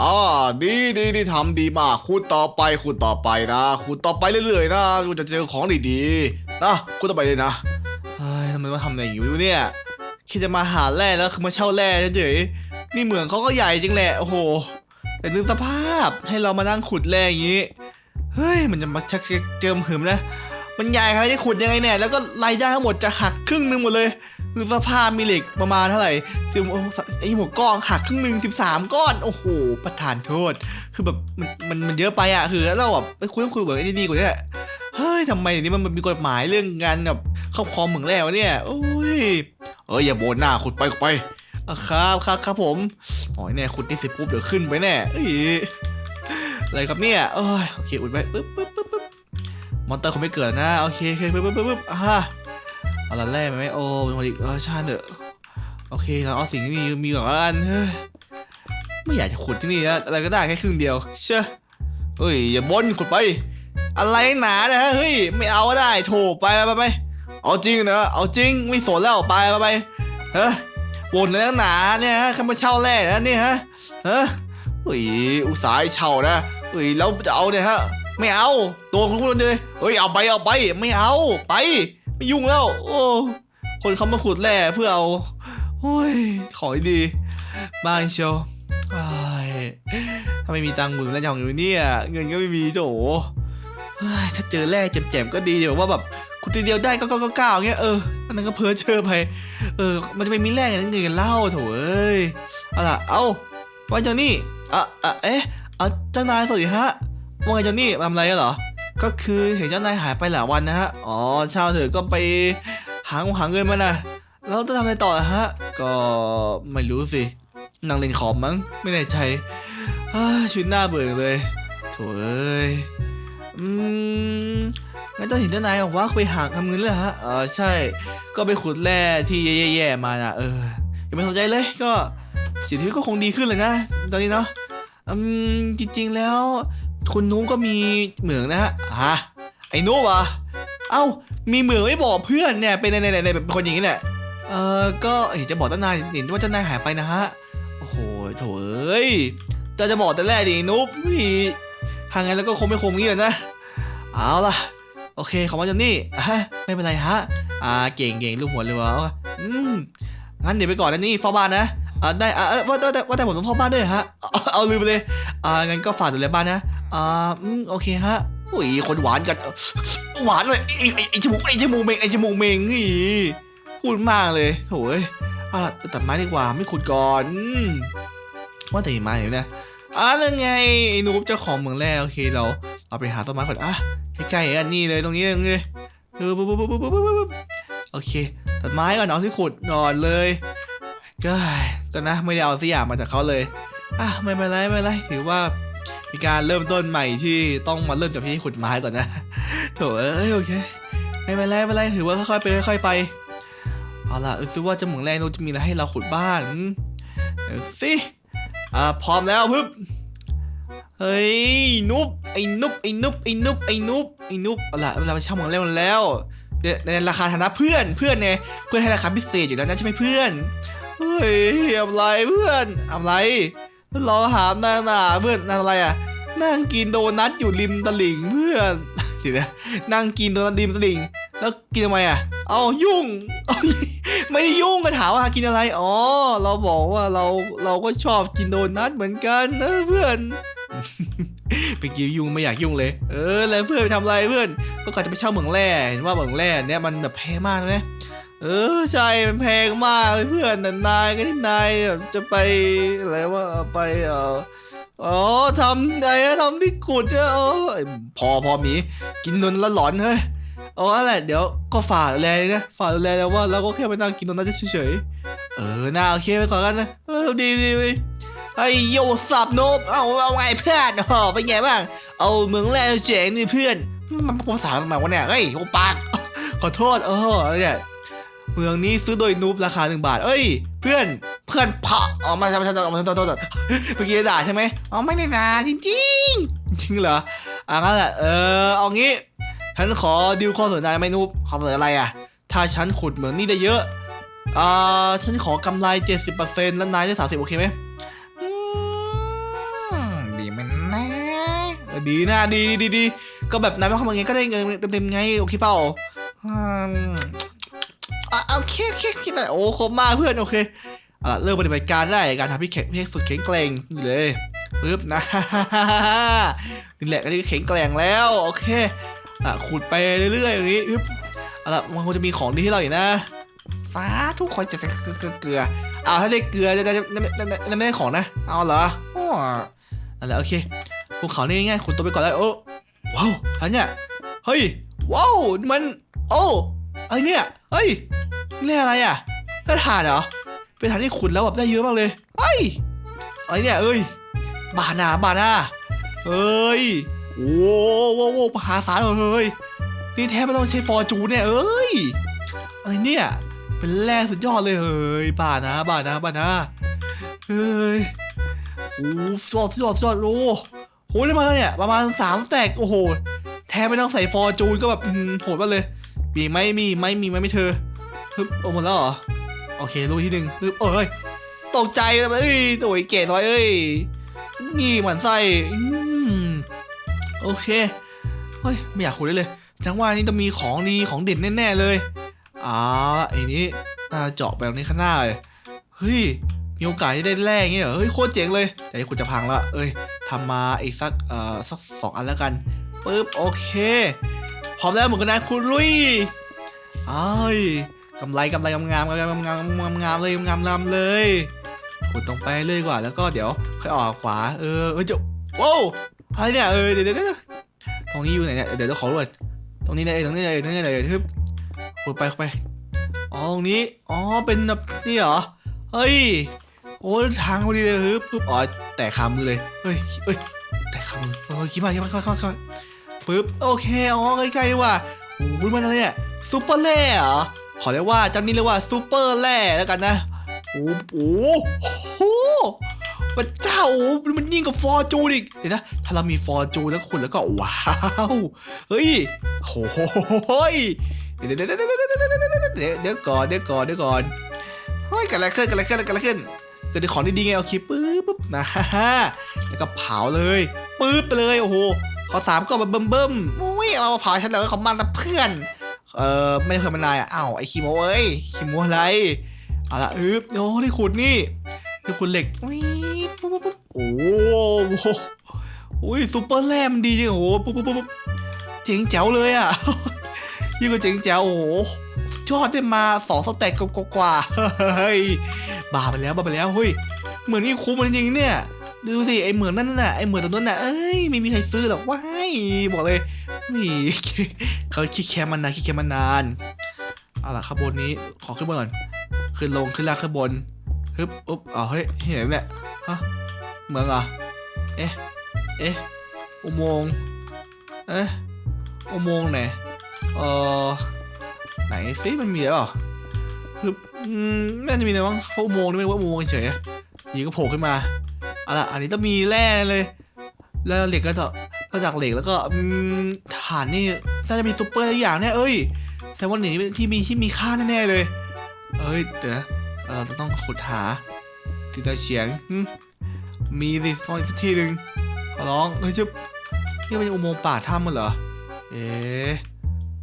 อ๋อดีดีดีทำดีมากขุดต่อไปขุดต่อไปนะขุดต่อไปเรื่อยๆนะกูจะเจอของดีๆนะขุดต่อไปเลยนะเฮ้ยทำไมมาทำอะไรอย่างนี้วะเนี่ยคิดจะมาหาแร่แล้วคือมาเช่าแร่เฉยๆนี่เหมืองเขาก็ใหญ่จริงแหละโอ้โหแต่นึกสภาพให้เรามานั่งขุดแร่อย่างนี้เฮ้ยมันจะมาชักเจิมหืมนะมันใหญ่ขนาดนี้ขุดยังไงเนี่ยแล้วก็รายได้ทั้งหมดจะหักครึ่งหนึงหมดเลย คือสภาพมีเหล็กประมาณเท่าไหร่สิบไอ้หัวก้อนหักครึ่งหนึ่งสิบสามก้อน โอ้โห ประธานโทษ คือแบบมันมันมันเยอะไปอะ คือเราแบบไปคุยต้องคุยแบบไอ้นี่ดีกว่านี้แหละเฮ้ยทำไมนี้มันมีกฎหมายเรื่องงานแบบครอบครองเหมืองแล้วเนี่ย โอ้ย เอ้ยอย่าโบนหน้าขุดไปขุดไปอะครับครับครับผมโอ้ยเนี่ยขุดนี่สร็จปุ๊บเดี๋ยวขึ้นไปแน่เอ้ยอะไรครับเนี่ยโอ้ยโอเคอุดไว้ปึ๊บปึ๊บปึ๊บปึ๊บมอนเตอร์คงไม่เกิดนะ โอเคโอเคปึ๊บปึ๊บปึ๊บปึ๊บอ่า เอาละแร่ไหมไหมโอ้เป็นคนอีกเออชาติเถอะโอเคเราเอาสิ่งที่มีมีก่อนละกันเฮ้ยไม่อยากจะขุดที่นี่นะอะไรก็ได้แค่ครึ่งเดียว เชื่อเฮ้ยอย่าบนขุดไป อะไรหนาเนี่ยฮะเฮ้ยไม่เอาก็ได้โถไปไปไปไปเอาจริงนะเอาจริงไม่สนแล้วไปไปไปเฮ้ยบ่นเลยนักหนาเนี่ยฮะเข้ามาเช่าแร่นะนี่ฮะเฮ้ยเฮ้ยอุตส่าห์เช่านะเฮ้ยแล้วจะเอาเนี่ยฮะไม่เอาตัวคุณคุณเลยเฮ้ยเอาไปเอาไปไม่เอาไป ไม่ยุ่งแล้ว โอ้ คนเขามาขุดแร่เพื่อเอาโอ้ย ของดีบ้านเชียวถ้าไม่มีตังค์มือแล้วจะของอยู่เนี่ย เงินก็ไม่มีโถถ้าเจอแร่แจ่มๆก็ดีเดี๋ยวว่าแบบขุดทีเดียวได้ก็ก็ก็ก้าวเงี้ยเอออันนั้นก็เพ้อเจอไป เออ มันจะไปมีแร่กันเงินกันเล่าโถเอ้ยเอาล่ะเอาว่าเจ้านี่อะอะเอ๊ะอะเจ้านายสวัสดีฮะว่าไงเจ้านี่ทำอะไรเหรอ ก็คือเห็นเจ้านายหายไปหลายวันนะฮะ อ๋อชาวเถือก็ไปหาหาเงินมานะแล้วจะทำอะไรต่อฮะ ก็ไม่รู้สินั่งเล่นคอมมั้ง ไม่แน่ใจชีวิตน่าเบื่อเลยโถเอ้ย อืมงั้นต้องเห็นเจ้านายบอกว่าไปหาทำเงินเลยฮะ เออใช่ ก็ไปขุดแร่ที่แย่ๆมานะเออ อย่าไปสนใจเลยก็ชีวิตก็คงดีขึ้นเลยนะ ตอนนี้เนาะ อืมจริงๆแล้ว คุณนุ้งก็มีเหมืองนะฮะฮะไอ้นุ้งเหรอเอ้า มีเหมืองไม่บอกเพื่อนเนี่ย เป็นในในในเป็นคนอย่างนี้แหละเออก็เห็นจะบอกเจ้านายเห็นว่าเจ้านายหายไปนะฮะ โอ้โหโถเอ้ยจะจะบอกแต่แรกดินุ๊บพี่ทางงั้นแล้วก็คงไม่คงงี้เลยนะ เอาล่ะ โอเคขอบคุณจอนนี่ฮะไม่เป็นไรฮะ อ่าเก่งเก่งลูกหัวเลยวะอืมงั้นเดี๋ยวไปก่อนนะนี่เฝ้าบ้านนะอ่าได้อ่าว่าแต่ว่าแต่ผมต้องเฝ้าบ้านด้วยฮะ เอาเอาลืมไปเลย อ่างั้นก็ฝากดูแลบ้านนะ อ่าอืมโอเคฮะอุ้ยคนหวานกัน หวานเลยไอ้ไอ้ไอ้จมูกไอ้จมูกเมงไอ้จมูกเมงนี่พูดมากเลยโอ้ยเอาล่ะตัดไม้ดีกว่าไม่ขุดก่อนว่าแต่ไม้อยู่นะอ่านั่นไงไอ้นูบเจ้าของเมืองแร่โอเคเราเราไปหาต้นไม้ก่อนอะใกล้ๆอันนี้เลยตรงนี้ตรงนี้เออปุ๊บปุ๊บปุ๊บปุ๊บปุ๊บโอเค ตัดไม้ก่อนเอาที่ขุดก่อนเลยก็ก็นะไม่ได้เอาสักอย่างมาจากเขาเลยอะไม่เป็นไรไม่เป็นไรถือว่า มีการเริ่มต้นใหม่ที่ต้องมาเริ่มจากที่ขุดไม้ก่อนนะโถเอ้ยโอเคไม่เป็นไรไม่เป็นไรถือว่าค่อยๆไปค่อยๆไปเอาล่ะเออซิว่าจะเหมืองแรงเราจะมีอะไรให้เราขุดบ้างอืมเดี๋ยวสิอ่าพร้อมแล้วปึ๊บเฮ้ยนุ๊บไอ้นุ๊บไอ้นุ๊บไอ้นุ๊บไอ้นุ๊บไอ้นุ๊บเอาล่ะเราไปเช่าเหมืองแรงแล้วเดี๋ยวในราคาฐานะเพื่อนเพื่อนไงเพื่อนให้ราคาพิเศษอยู่แล้วนะใช่ไหมเพื่อนเฮ้ยอะไรเพื่อนอะไร เราหามนางหนาเพื่อนนั่งอะไรอะ นั่งกินโดนัทอยู่ริมตลิ่งเพื่อนเดี๋ยวนะนั่งกินโดนัทริมตลิ่งแล้วกินทำไมอะ เอายุ่ง ไม่ได้ยุ่งก็ถามว่ากินอะไร อ๋อ เราบอกว่าเราเราก็ชอบกินโดนัทเหมือนกันนะเพื่อนไปกินยุ่งไม่อยากยุ่งเลย เออแล้วเพื่อนไปทำอะไรเพื่อน ก็กะจะไปเช่าเหมืองแร่เห็นว่าเหมืองแร่เนี่ยมันแบบแพงมากนะ เออใช่มันแพงมากเลยเพื่อนแต่นายก็ที่นายแบบจะไปอะไรว่าไปเอออ๋อทำอะไรทำที่ขุดเนี่ยเออพอพอมีกินนนแล้วหลอนเฮ้ยเอาอะไรเดี๋ยวก็ฝากแลนะฝากแลแล้วว่าเราก็แค่ไปนั่งกินตรงนั้นเฉยๆเออน่าโอเคไปก่อนกันนะเออดีดีดีไอ้โยสับโนบเอาเอาไงเพื่อนอ๋อเป็นไงบ้างเอาเมืองแรกเจ๋งนี่เพื่อนมันภาษาทำไมวะเนี่ยเฮ้ยโอปากขอโทษเอออะไรเนี่ย เมืองนี้ซื้อโดยนูบราคาหนึ่งบาท เอ้ย เพื่อนเพื่อนพะออไมาใช่ไม่ใช่ไม่ใช่โทษโทษโทษเมื่อกี้ด่าใช่ไหมอ๋อไม่ได้ด่าจริงจริงจริงเหรออะงั้นแหละเออเอางี้ฉันขอดิวข้อเสนอนายไหม่นุบข้อเสนออะไรอะ ถ้าฉันขุดเหมืองนี่ได้เยอะอ่าฉันขอกำไร 70%แล้วนายได้ 30 โอเคไหมอืมอดีนะดีดีดีก็แบบนายไม่เข้ามาไงก็ได้เงินเต็มๆไงโอเคเปล่า อะโอเคโอเคโอเคโอ้คมมากเพื่อนโอเคอะเริ่มปฏิบัติการได้การทำพี่แข็งพี่สุดแข็งแกร่งนี่เลยปึ๊บนะนี่แหละก็ได้แข็งแกร่งแล้วโอเคอะขุดไปเรื่อยๆอย่างนี้ปึ๊บเอาละมันคงจะมีของดีให้เราอยู่นะฟ้าทุกคนจะเกลือเกลือเอ้าวถ้าได้เกลือจะได้ไม่ไม่ได้ของนะ เอาเหรออ๋อนั่นแหละโอเคภูเขานี่ง่ายๆขุดตัวไปก่อนแล้วโอ้ว้าวอันเนี้ยเฮ้ยว้าวมันโอ้ไรเนี่ยเฮ้ย นี่อะไรอะได้ถ่านเหรอ เป็นถ่านที่ขุดแล้วแบบได้เยอะมากเลยเฮ้ยอะไรเนี่ยเอ้ย บานาบานาเฮ้ย โอ้โหโว้มหาศาลเลยนี่แทบไม่ต้องใช้ฟอร์จูนเนี่ย เอ้ย อะไรเนี่ย เป็นแร่สุดยอดเลยเฮ้ย บานะบ้านะบ้านะเฮ้ยโอ้สุดยอดสุดยอดสุดยอดโอ้โหได้มาแล้วเนี่ย ประมาณสามสแต็กโอ้โห แทบไม่ต้องใส่ฟอร์จูนก็แบบโหดมากเลย มีไหมมีไหมมีไหมไม่เธอ ฮึบโอ้หมดแล้วเหรอ โอเครูปที่หนึ่งฮึบเอ้ย ตกใจเลยเอ้ยตัวไอ้เก๋น้อยเอ้ย นี่หมันไส้โอเค เฮ้ย ไม่อยากคุยเลย จังว่านี่ต้องมีของดีของเด่นแน่ ๆ เลย อ่าไอ้นี้น่าเจาะไปตรงนี้ข้างหน้าเลย เฮ้ย มีโอกาสที่ได้แร่อย่างเงี้ยเหรอ เฮ้ย โคตรเจ๋งเลย แต่ที่คุณจะพังละเอ้ยทำมาอีกสัก เอ่อ สักสองอันแล้วกันปึ๊บ โอเค พร้อมแล้วเหมือนกันนะคุณลุยอ้ย กำไรกำไรงามงามงามงามงามงามงามเลยงามงามเลยขุดตรงไปเลยกว่าแล้วก็เดี๋ยวค่อยออกขวาเออเออจะว้าวอะไรเนี่ยเออเดี๋ยวเดี๋ยวเดี๋ยวตรงนี้อยู่ไหนเนี่ยเดี๋ยวเดี๋ยวขอรวดตรงนี้เลยตรงนี้เลยตรงนี้เลยทึบขุดไปไปอ๋อตรงนี้อ๋อเป็นแบบนี่เหรอเฮ้ยโอ้ทางพอดีเลยฮึบปึ๊บอ๋อแตะขามือเลยเฮ้ยเฮ้ยแตะขามือเออคิดมาคิดมาคิดมาคิดมาคิดมาปึ๊บโอเคอ๋อใกล้ๆว่ะโอ้ยมันอะไรเนี่ยซูเปอร์แร่เหรอ ขอเรียกว่าจ้านี้เรียกว่าซูเปอร์แร่แล้วกันนะโอ้โหโหมันเจ้าโอ้มันยิ่งกว่าฟอร์จูนอีกเดี๋ยวนะ ถ้าเรามีฟอร์จูนแล้วคุณแล้วก็ว้าวเฮ้ยโหยเดี๋ยวเดี๋ยวเดี๋ยวเดี๋ยวเดี๋ยวก่อนเดี๋ยวก่อนเดี๋ยวก่อนเฮ้ยกันอะไรขึ้นกันอะไรขึ้นกันอะไรขึ้นเกิดของดีๆไงเอาคลิปปึ๊บปุ๊บนะฮ่าแล้วก็เผาเลยปึ๊บไปเลยโอ้โหข้อสามก็แบบเบิ่มเบิ่มอุ้ยเอามาเผาฉันเลยของมันต่เพื่อน เออไม่ได้เคยมานายอะอ้าวไอ้คีโมเอ้ยคีโมอะไรเอาละอึ๊บโอ้ได้ขุดนี่ได้ขุดเหล็กวิบปุ๊บปุ๊บปุ๊บโอ้โหโอ้ยซูเปอร์แรมดีจริงโอ้โหปุ๊บปุ๊บปุ๊บเจ๋งแจ๋วเลยอะยิ่งกว่าเจ๋งแจ๋วโอ้โหยอดได้มาสองสเต็กกว่าเฮ้ยบ้าไปแล้วบ้าไปแล้วเฮ้ยเหมือนนี่คุ้มมันจริงเนี่ยดูสิไอเหมือนนั่นน่ะไอเหมือนตัวนั้นน่ะเอ้ยไม่มีใครซื้อหรอกว้า บอกเลยนี่เขาคิดแคมมานานคิดแคมมานานเอาล่ะข้างบนนี้ขอขึ้นบนก่อนขึ้นลงขึ้นล่างขึ้นบนฮึบอุ๊บอ๋อเฮ้ยเห็นแหละฮะเหมืองเหรอเอ๊ะเอ๊ะอุโมงค์เอ๊ะอุโมงค์ไหนเออไหนซิมันมีหรือเปล่าฮึบอืมน่าจะมีนะมั้งเขาอุโมงค์นี่ไม่ว่าอุโมงค์เฉยยีก็โผล่ขึ้นมาเอาล่ะอันนี้ต้องมีแร่เลยแล้วเหล็กก็จะ นอกจากเหล็กแล้วก็ฐานนี่น่าจะมีซุปเปอร์ทุกอย่างแน่เอ้ยแต่ว่าหนีที่มีที่มีค่าแน่ๆเลย เอ้ยเดี๋ยวเราจะต้องขุดหาติดตาเฉียงมีสิซอยสักทีหนึ่งขอร้องเฮ้ยจะนี่เป็นอุโมงค์ป่าถ้ำมันเหรอ เอ๊ะ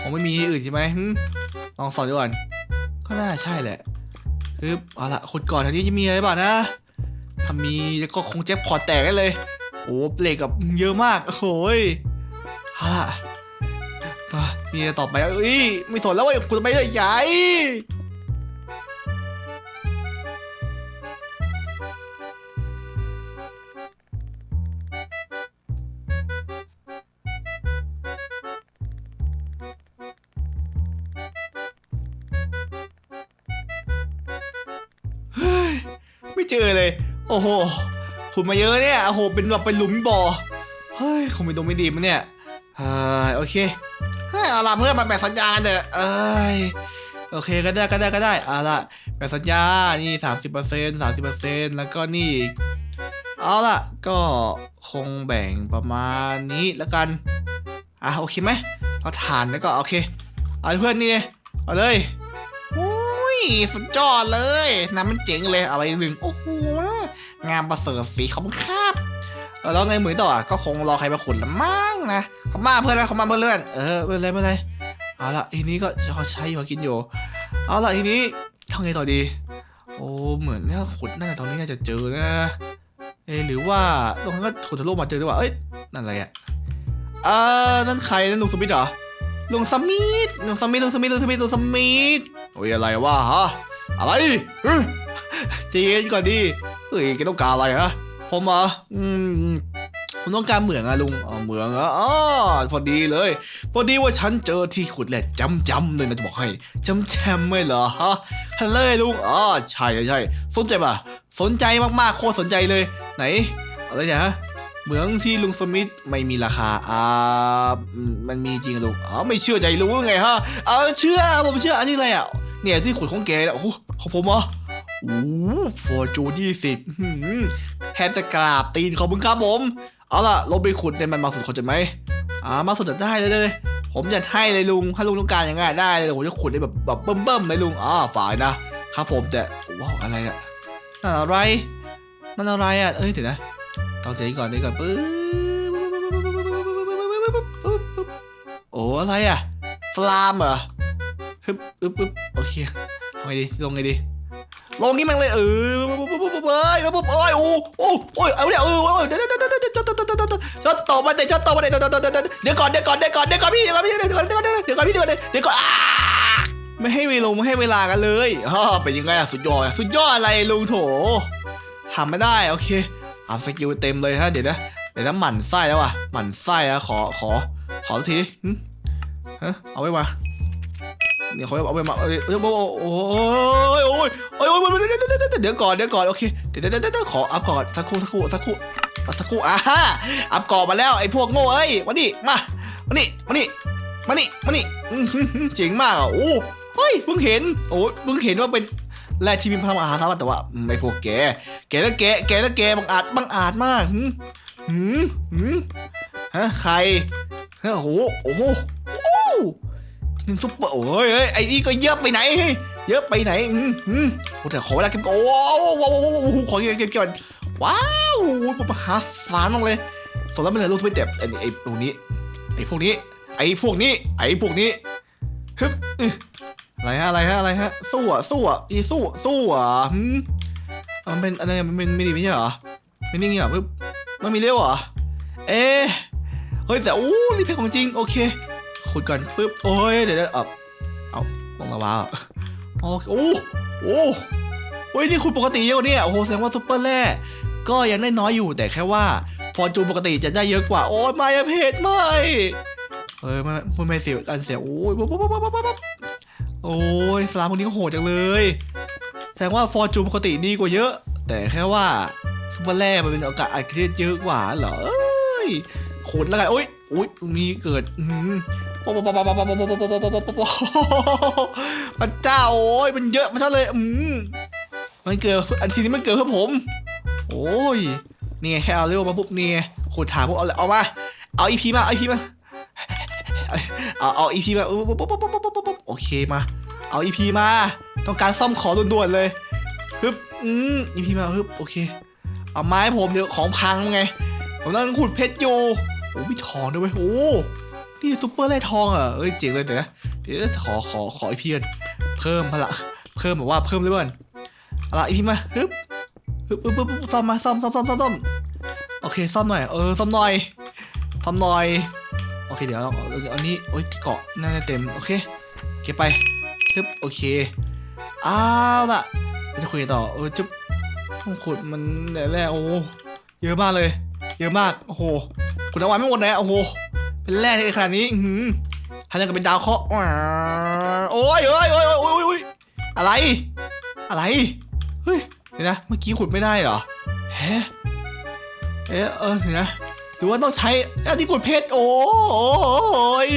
คงไม่มีที่อื่นใช่ไหมลองสอนดูก่อนก็น่าใช่แหละฮึบเอาละขุดก่อนแถวนี้จะมีอะไรบ้างนะถ้ามีก็คงแจ็คพอตแตกได้เลย โอ้เหล็กกับเยอะมากโอ้ยเอาล่ะอะมีอะไรต่อไปเอ้ยไม่สนแล้วว้ยกูจะไปใหญ่ไม่เจอเลย โอ้โห ขุดมาเยอะเนี่ยโอ้โหเป็นแบบเป็นหลุมบ่อเฮ้ยคงเป็นตรงไม่ดีมั้งเนี่ยเฮ้ยโอเคเฮ้ยเอาล่ะเพื่อนมาแบ่งสัญญาณเถอะเอ้ยโอเคก็ได้ก็ได้ก็ได้เอาล่ะแบ่งสัญญานี่สามสิบเปอร์เซ็นต์สามสิบเปอร์เซ็นต์แล้วก็นี่เอาล่ะก็คงแบ่งประมาณนี้แล้วกันอะโอเคไหมเราฐานแล้วก็โอเคเอาเพื่อนนี่เลยเอาเลยโอ้ยสุดยอดเลยน้ำมันเจ๋งเลยเอาไปหนึ่งโอ้โห งามประเสริฐสีขอบคุณครับแล้วไงเหมือนต่ออะก็คงรอใครมาขุดละมั้งนะเขามาเพื่อนนะเขามาเพื่อนเลื่อนเออไม่เป็นไรไม่เป็นไรเอาละทีนี้ก็เขาใช้อยู่กินอยู่เอาละทีนี้ทำไงต่อดี โอ้เหมือนเนี่ยขุดน่าจะตรงนี้น่าจะเจอนะเอหรือว่าตรงนั้นก็ขุดทะลุมาเจอดีกว่าเอ้ยนั่นอะไรอะเออนั่นใครนั่นลุงสมิธเหรอลุงสมิธลุงสมิธลุงสมิธลุงสมิธลุงสมิธโอ้ยอะไรวะฮะอะไรเฮ้ยใจเย็นก่อนดิ ฮ้ยแกต้องการอะไรฮะผมเหรออืมผมต้องการเหมืองอะลุงอ๋อเหมืองเหรออ๋อพอดีเลย พอดีว่าฉันเจอที่ขุดแหละจำจำๆเลยนะจะบอกให้จำแชมไม่เหรอฮะฮัลโหลลุงอ๋อใช่ใช่ใชสนใจป่ะสนใจมากๆโคตรสนใจเลย ไหนอะไรเนี่ยฮะเหมืองที่ลุงสมิธไม่มีราคาอ่ามันมีจริงลุงอ๋อไม่เชื่อใจลุงไงฮะ เออเชื่อผมเชื่ออันนี้อะไรอะเนี่ยที่ขุดของแกเนี่ยโอ้โหของผมเหรอ โอ้ฟอร์จูยี่สิบแทบจะกราบตีนขอบคุณครับผม เอาล่ะลงไปขุดในมันมาสุดคนจะไหมอ่ามาสุดจะได้เลยเลย ผมจะให้เลยลุง ถ้าลุงต้องการอย่างง่ายได้เลยผมจะขุดได้แบบแบบเบิ่มๆเลยลุงอ่าฝ่ายนะครับผมแต่ว้าวอะไรอะนั่นอะไรนั่นอะไรอะเอ้ยเดี๋ยวนะต้องเสียก่อนเดี๋ยวก่อนปึ๊บโอ้อะไรอะฟลามเหรอฮึบอึบอึบโอเคเอาไงดีลงไงดี ลงนี่มันเลยเออเอ้ยปุ๊เอ้ยโอ้โอ้โอ้ยเอาเนี่ยเออเดี๋ยวเดี๋ยวเดี๋ยวเดี๋ยวจะตบมาเดี๋ยวจะตบมาเดี๋ยวเดี๋ยวก่อนเดี๋ยวก่อนเดี๋ยวก่อนเดี๋ยวก่อนพี่เดี๋ยวก่อนพี่เดี๋ยวก่อนเดี๋ยวก่อนเดี๋ยวก่อนพี่เดี๋ยวก่อนเดี๋ยวก่อนไม่ให้เวลาไม่ให้เวลากันเลยฮ่าเป็นยังไงอะสุดยอดสุดยอดอะไรลุงโถทำไม่ได้โอเคอัพสกิลเต็มเลยฮะเดี๋ยวนะเดี๋ยวนะหมั่นไส้แล้วอะหมั่นไส้อะขอขอขอทีเอาไว้มา เนี่ยเขาเอาไปมาเอาโอ้ยโอ้ยโอ้ยโอ้ยโอ้ยเดี๋ยวก่อนเดี๋ยวก่อนโอเคเดี๋ยวเดี๋ยวเดี๋ยวขออัพก่อนสักครู่สักครู่สักครู่สักครู่อ่าฮะอัพก่อนมาแล้วไอ้พวกโง่เอ้ยมาดิมามานี่มานี่มานี่มานี่เจ๋งมากอะโอ้เฮ้ยเพิ่งเห็นโอ้เพิ่งเห็นว่าเป็นแร่ที่มีพลังมหาศาลแต่ว่าอืมไอ้พวกแกแกแล้วแกแกแล้วแกบังอาจบังอาจมากหืมหืมฮะใครฮะโอ้โหโอ้โหโอ้ หนึ่งซุปเปอร์โอ้ยไอ้นี่ก็เยอะไปไหนเฮ้ยเยอะไปไหนอืมอืมโอ้แต่ขอเวลาเก็บโอ้โหโอ้โหโอ้โหโอ้โหขอเก็บเก็บก่อนว้าวมหาศาลมากเลยสำหรับไม่เลยรู้สึกไม่เจ็บไอ้นี่ไอ้พวกนี้ ไอ้พวกนี้ ไอ้พวกนี้ ไอ้พวกนี้ฮึบอื้ออะไรฮะอะไรฮะอะไรฮะสู้อะสู้อะอีสู้สู้อะหืมอะมันเป็นอะไรมันเป็นไม่ดีไม่ใช่เหรอไม่นิ่งอะปึ๊บมันมีเลี้ยวเหรอเอ๊เฮ้ยแต่อู้รีเพลของจริงโอเค ขุดก่อนปึ๊บโอ้ยเดี๋ยวเดี๋ยวเอาเอาลงมาวาโอ้โอ้โอ้โอ้ยนี่คุณปกติเยอะเนี่ยโอ้โหแสดงว่าซุปเปอร์แร่ก็ยังได้น้อยอยู่แต่แค่ว่าฟอร์จูนปกติจะได้เยอะกว่าโอ้ยไม่เพจไม่เอ้ยไม่ไม่ไม่เสียกันเสียโอ้ยปุ๊บปุ๊บปุ๊บปุ๊บปุ๊บโอ้ยสลามพวกนี้โหดจังเลย แสดงว่าฟอร์จูนปกติดีกว่าเยอะ แต่แค่ว่าซุปเปอร์แร่มันเป็นโอกาสอัดเครียดเยอะกว่าเหรอเอ้ยโคตรแล้วกันโอ้ยโอ้ยมีเกิด โอ้โพระเจ้าโอ้ยมันเยอะมันชอบเลยอืมมันเกิดอันทีนี้มันเกิดเพื่อผม โอ้ยนี่แค่เอาเร็วมาปุ๊บเนี่ยคุรถามพวกเอาเลยเอามาเอาอีพีมาเอาอีพีมาเอาเอาอีพีมาโอเคมาเอาอีพีมา ต้องการซ่อมขอด่วนๆเลยฮึบอืมอีพีมาฮึบโอเค เอาไม้ผมเดี๋ยวของพังไงผมต้องขุดเพชรอยู่โอ้มีทองด้วยว้ยโอ้ นี่ซุปเปอร์แร่ทองเหรอเอ้ยเจ๋งเลยเดี๋ยวนะเดี๋ยวขอขอขออีพีกันเพิ่มพละเพิ่มแบบว่าเพิ่มเลยเพื่อนอาละอีพีมาฮึบฮึบฮึบฮึบซ่อมมาซ่อมซ่อมซ่อมซ่อมโอเคซ่อมหน่อยเออซ่อมหน่อยซ่อมหน่อยโอเคเดี๋ยวเอาเอาเอาอันนี้โอ้ยเกาะน่าจะเต็มโอเคเก็บไปฮึบโอเคเอาวละจะคุยต่อเออจุ๊บห้องขุดมันแร่โอ้เยอะมากเลย เยอะมากโอ้โหขุดเอาไว้ไม่หมดเลยโอ้โห เป็นแร่ในขนาดนี้หือทำยังกับเป็นดาวเคราะห์โอ้ยโอ้ยโอ้ยโอ้ยโอ้ยอะไร อะไร เฮ้ย เดี๋ยวนะ เมื่อกี้ขุดไม่ได้เหรอแฮะเอ๊ะเออเดี๋ยวนะหรือว่าต้องใช้อันที่ขุดเพชร โอ้ย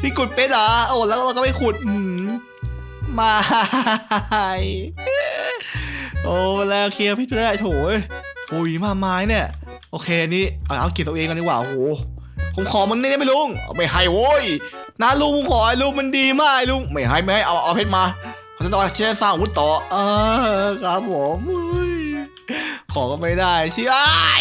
ที่ขุดเพชรเหรอโอ้แล้วเราก็ไม่ขุดอืมไม่โอ้แล้วเคลียร์พี่ได้โถยโอ้ยมาไม้เนี่ย โอเคนี่เอาเอาเก็บตัวเองกันดีกว่าโอ้โห ผมขอมันนี่ได้ไหมลุงไม่ให้โว้ยนะลุงผมขอไอ้ลุงมันดีมากไอ้ลุงไม่ให้ไม่ให้เอาเอาเพชรมาเขาจะต้องเชื่อสร้างอาวุธต่อเออครับผมขอก็ไม่ได้เชี่ยอ้าย